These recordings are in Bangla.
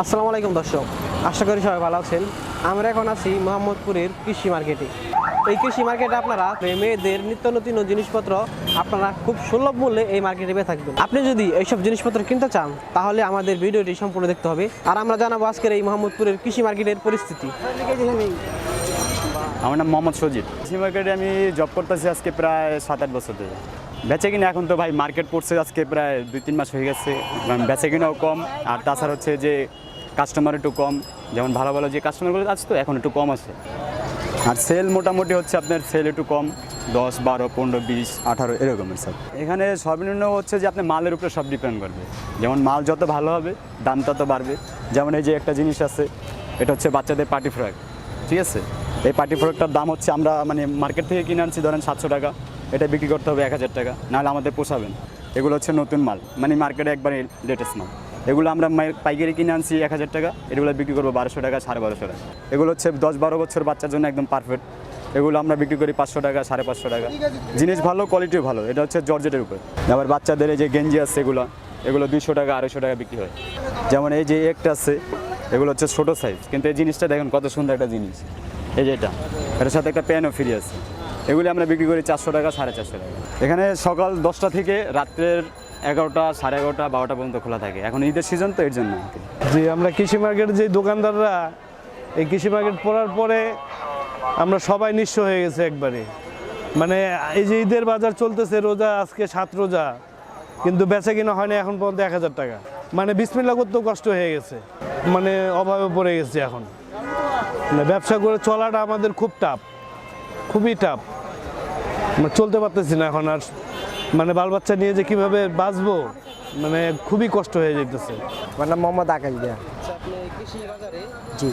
আসসালামু আলাইকুম দর্শক, আশা করি সবাই ভালো আছেন। আমরা এখন আছি মোহাম্মদপুরের কৃষি মার্কেটে। এই কৃষি মার্কেটে আপনারা মেয়েদের নিত্য নতুন জিনিসপত্র আপনারা খুব সুলভ মূল্যে এই মার্কেটে পেয়ে থাকবেন। আপনি যদি এইসব জিনিসপত্র কিনতে চান, তাহলে আমাদের ভিডিওটি সম্পূর্ণ দেখতে হবে। আর আমরা জানাব আজকের এই মোহাম্মদপুরের কৃষি মার্কেটের পরিস্থিতি। আমার নাম মোহাম্মদ সজিদ কৃষি মার্কেটে আমি জব করতেছি আজকে প্রায় সাত, আট বছর ধরে। বেচে কিনা এখন তো ভাই মার্কেট পড়ছে আজকে প্রায় দুই, তিন মাস হয়ে গেছে। বেচে কিনাও কম। আর তাছাড়া হচ্ছে যে কাস্টমার একটু কম, যেমন ভালো ভালো যে কাস্টমারগুলো আছে তো, এখন একটু কম আছে। আর সেল মোটামুটি হচ্ছে আপনার সেল একটু কম, দশ, বারো, পনেরো, বিশ, আঠারো, এরকমের স্যার এখানে সর্বনিম্ন হচ্ছে যে আপনার মালের উপরে সব ডিপেন্ড করবে। যেমন মাল যত ভালো হবে, দাম তত বাড়বে। যেমন এই যে একটা জিনিস আছে, এটা হচ্ছে বাচ্চাদের পার্টি ফ্রক, ঠিক আছে? এই পার্টি ফ্রকটার দাম হচ্ছে আমরা মানে মার্কেট থেকে কিনে আনছি ধরেন সাতশো টাকা, এটা বিক্রি করতে হবে এক হাজার টাকা, নাহলে আমাদের পোষাবেন এগুলো হচ্ছে নতুন মাল মানে মার্কেটে একবারে লেটেস্ট মাল। এগুলো আমরা পাইকারি কিনে আনছি এক হাজার টাকা। এগুলো বিক্রি করব বারোশো টাকা, সাড়ে বারোশো টাকা। এগুলো হচ্ছে দশ বারো বছর বাচ্চার জন্য একদম পারফেক্ট এগুলো আমরা বিক্রি করি পাঁচশো টাকা, সাড়ে পাঁচশো টাকা। জিনিস ভালো কোয়ালিটিও ভালো। এটা হচ্ছে জর্জেটের উপর। আবার বাচ্চাদের এই যে গেঞ্জি আছে এগুলো এগুলো দুইশো টাকা, আড়াইশো টাকা বিক্রি হয়। যেমন এই যে একটা আছে, এগুলো হচ্ছে ছোটো সাইজ কিন্তু এই জিনিসটা দেখেন কত সুন্দর একটা জিনিস। এই যে এটা, এটার সাথে একটা প্যানও ফ্রি আছে। এগুলি আমরা বিক্রি করি চারশো টাকা, সাড়ে চারশো টাকা। এখানে সকাল দশটা থেকে রাত্রের এগারোটা, সাড়ে এগারোটা, বারোটা পর্যন্ত খোলা থাকে। এখন ঈদের সিজন তো এর জন্য। যে আমরা কৃষি মার্কেটের যে দোকানদাররা, এই কৃষি মার্কেট পড়ার পরে আমরা সবাই নিঃস্ব হয়ে গেছে একবারে। মানে এই যে ঈদের বাজার চলতেছে, রোজা আজকে সাত রোজা, কিন্তু বেচা কিনা হয়নি এখন পর্যন্ত এক হাজার টাকা। মানে বিসমিল্লা করতেও কষ্ট হয়ে গেছে। মানে অভাবে পড়ে গেছে এখন। মানে ব্যবসা করে চলাটা আমাদের খুব টাফ খুবই টাফ মানে চলতে পারতেছি না এখন আর মানে বাল বাচ্চা নিয়ে যে কীভাবে বাঁচবো মানে খুবই কষ্ট হয়ে যেতেছে নাম মোহাম্মদ আকাশ দিয়া। জি।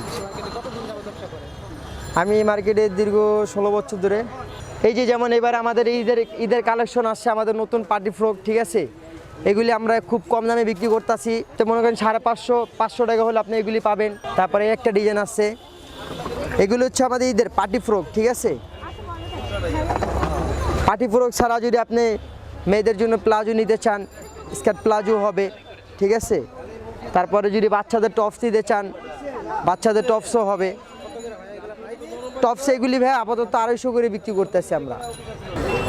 আমি মার্কেটে দীর্ঘ ষোলো বছর ধরে। এই যে যেমন এবার আমাদের ঈদের ঈদের কালেকশন আসছে, আমাদের নতুন পার্টি ফ্রক ঠিক আছে? এগুলি আমরা খুব কম দামে বিক্রি করতেছি। তো মনে করেন সাড়ে পাঁচশো পাঁচশো টাকা হলে আপনি এগুলি পাবেন। তারপরে একটা ডিজাইন আছে। এগুলো হচ্ছে আমাদের ঈদের পার্টি ফ্রক ঠিক আছে? পার্টি ফ্রক ছাড়া যদি আপনি মেয়েদের জন্য প্লাজো নিতে চান, স্কার্ট প্লাজো হবে, ঠিক আছে? তারপরে যদি বাচ্চাদের টপস নিতে চান, বাচ্চাদের টপসও হবে। টপস এগুলি ভাই আপাতত আড়াইশো করে বিক্রি করতেছি আমরা।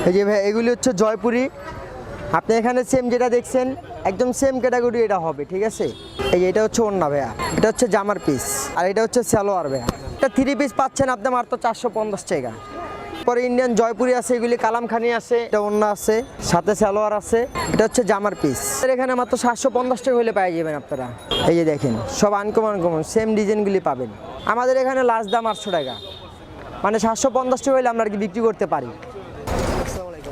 এই যে ভাই, এগুলি হচ্ছে জয়পুরি। আপনি এখানে সেম যেটা দেখছেন, একদম সেম ক্যাটাগরি এটা হবে, ঠিক আছে? এই এটা হচ্ছে অন্য ভাইয়া, এটা হচ্ছে জামার পিস আর এটা হচ্ছে সালোয়ার ভাইয়া। এটা থ্রি পিস পাচ্ছেন আপনি মাত্র চারশো পঞ্চাশ টাকা। পরে ইন্ডিয়ান জয়পুরি আছে এগুলি কালামখানি আছে এটা অন্য আছে সাথে সালোয়ার আছে এটা হচ্ছে জামার পিস এখানে মাত্র সাতশো পঞ্চাশ টাকা হলে পেয়ে যাবেন আপনারা। এই যে দেখেন সব আনকমন আনকমন সেম ডিজাইনগুলি পাবেন। আমাদের এখানে লাস্ট দাম আটশো টাকা। মানে সাতশো পঞ্চাশ টাকা হলে আমরা আর কি বিক্রি করতে পারি।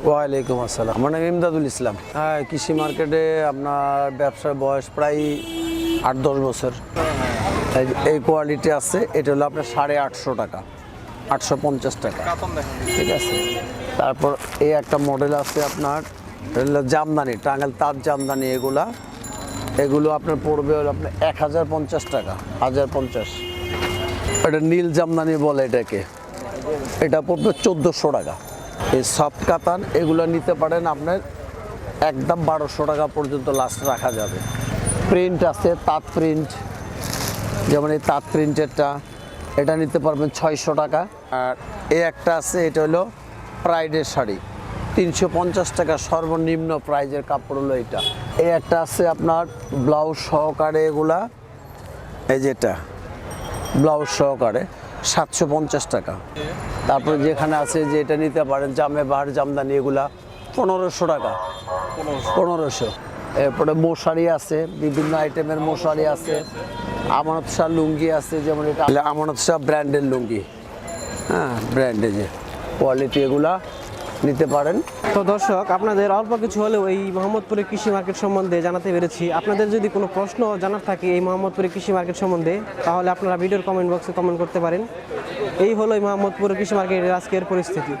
ওয়ালাইকুম আসসালাম। আমার নাম ইমদাদুল ইসলাম। হ্যাঁ কৃষি মার্কেটে আপনার ব্যবসার বয়স প্রায় আট দশ বছর। এই- এই কোয়ালিটি আছে এটা হলো আপনার সাড়ে আটশো টাকা। আটশো পঞ্চাশ টাকা। ঠিক আছে? তারপর এই একটা মডেল আছে আপনার জামদানি টাঙ্গাল তাঁত জামদানি এগুলা। এগুলো আপনার পড়বে হলো আপনার এক হাজার পঞ্চাশ টাকা, হাজার পঞ্চাশ। এটা নীল জামদানি বলে এটাকে। এটা পড়বে চোদ্দোশো টাকা। এই সফট কাতান, এগুলো নিতে পারেন আপনার একদম বারোশো টাকা পর্যন্ত লাস্ট রাখা যাবে। প্রিন্ট আছে, তাঁত প্রিন্ট যেমন এই তাঁত প্রিন্টেরটা এটা নিতে পারবেন ছয়শো টাকা। আর এ একটা আছে এটা হলো প্রাইডের শাড়ি। তিনশো পঞ্চাশ টাকা সর্বনিম্ন প্রাইজের কাপড় হলো এটা। এই একটা আছে আপনার ব্লাউজ সহকারে এগুলা। এই যেটা ব্লাউজ সহকারে সাতশো পঞ্চাশ টাকা। তারপরে যেখানে আছে যে এটা নিতে পারেন জামে বাহার জামদানি এগুলা পনেরোশো টাকা। পনেরোশো। এরপরে মশারি আছে বিভিন্ন আইটেমের মশারি আছে। আমানত শাহ লুঙ্গি আছে, যেমন এটা আমানত শাহ ব্র্যান্ডের লুঙ্গি। হ্যাঁ ব্র্যান্ডে যে কোয়ালিটি এগুলা নিতে পারেন। তো দর্শক, আপনাদের অল্প কিছু হলেও এই মোহাম্মদপুরের কৃষি মার্কেট সম্বন্ধে জানাতে পেরেছি। আপনাদের যদি কোনো প্রশ্ন জানার থাকে এই মোহাম্মদপুরের কৃষি মার্কেট সম্বন্ধে, তাহলে আপনারা ভিডিওর কমেন্ট বক্সে কমেন্ট করতে পারেন। এই হলো এই মোহাম্মদপুরের কৃষি মার্কেটের আজকের পরিস্থিতি।